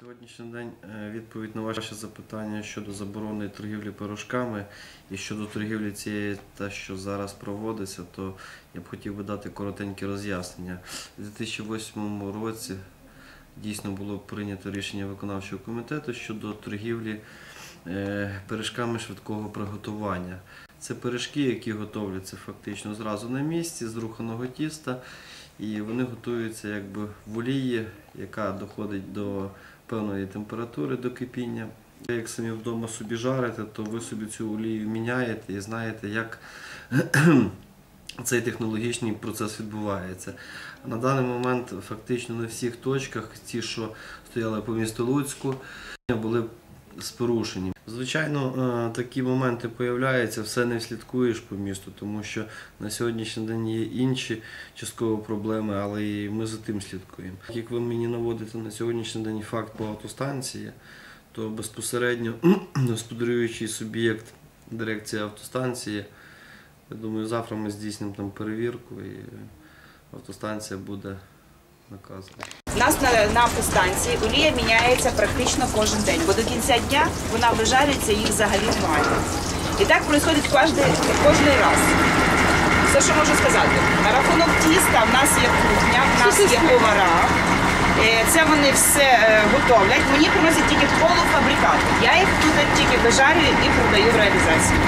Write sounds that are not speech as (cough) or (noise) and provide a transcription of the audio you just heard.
Сьогоднішній день е, відповідь на ваше запитання щодо заборони торгівлі пирожками і щодо торгівлі цієї, та що зараз проводиться, то я б хотів би дати коротеньке роз'яснення. У 2008 році дійсно було прийнято рішення виконавчого комітету щодо торгівлі е, пиріжками швидкого приготування. Це пиріжки, які готовляться фактично зразу на місці з руханого тіста, і вони готуються якби в олії, яка доходить до певної температури до кипіння. Як самі вдома собі жарите, то ви собі цю олію міняєте і знаєте, як (clears throat) цей технологічний процес відбувається. На даний момент фактично на всіх точках, ті, що стояли по місту Луцьку, були з порушенням. Звичайно, е, такі моменти появляються, все не слідкуєш по місту, тому що на сьогоднішній день є інші часткові проблеми, але і ми за тим слідкуємо. Як ви мені наводите на сьогоднішній день факт по автостанції, то безпосередньо (clears throat) господарюючий суб'єкт дирекції автостанції, я думаю, завтра ми здійснимо там перевірку і автостанція буде наказана. У нас на, на автостанції олія міняється практично кожен день, бо до кінця дня вона вижарюється, їх взагалі немає. І так відбувається кожен, кожен раз. Все, що можу сказати. На рахунок тіста в нас є кухня, в нас є (laughs) повара. Е, Це вони все е, готовлять. Мені приносять тільки полуфабрикати. Я їх тут тільки вижарюю і продаю в реалізацію.